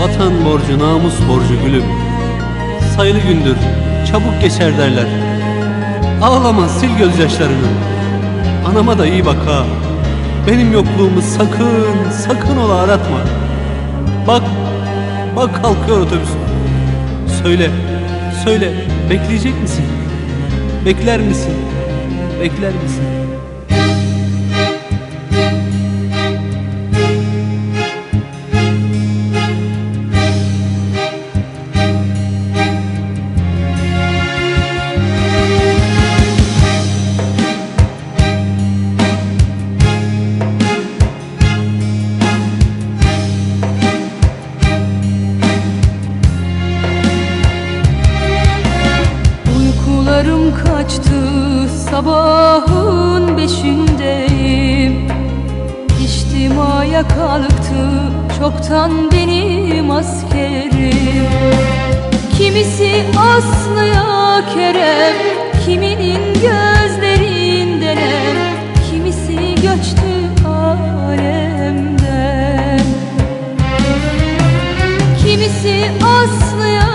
Vatan borcu namus borcu gülüm Sayılı gündür çabuk geçer derler Ağlama sil gözyaşlarını Anama da iyi bak ha Benim yokluğumu sakın sakın ola aratma Bak bak kalkıyor otobüs Söyle söyle bekleyecek misin? Bekler misin? Bekler misin? açtı sabahın beşindeyim. İçtim aya kalktı. Çoktan benim askerim. Kimisi Aslı'ya kerem Kiminin gözlerinden em. Kimisi göçtü alemden. Kimisi Aslı'ya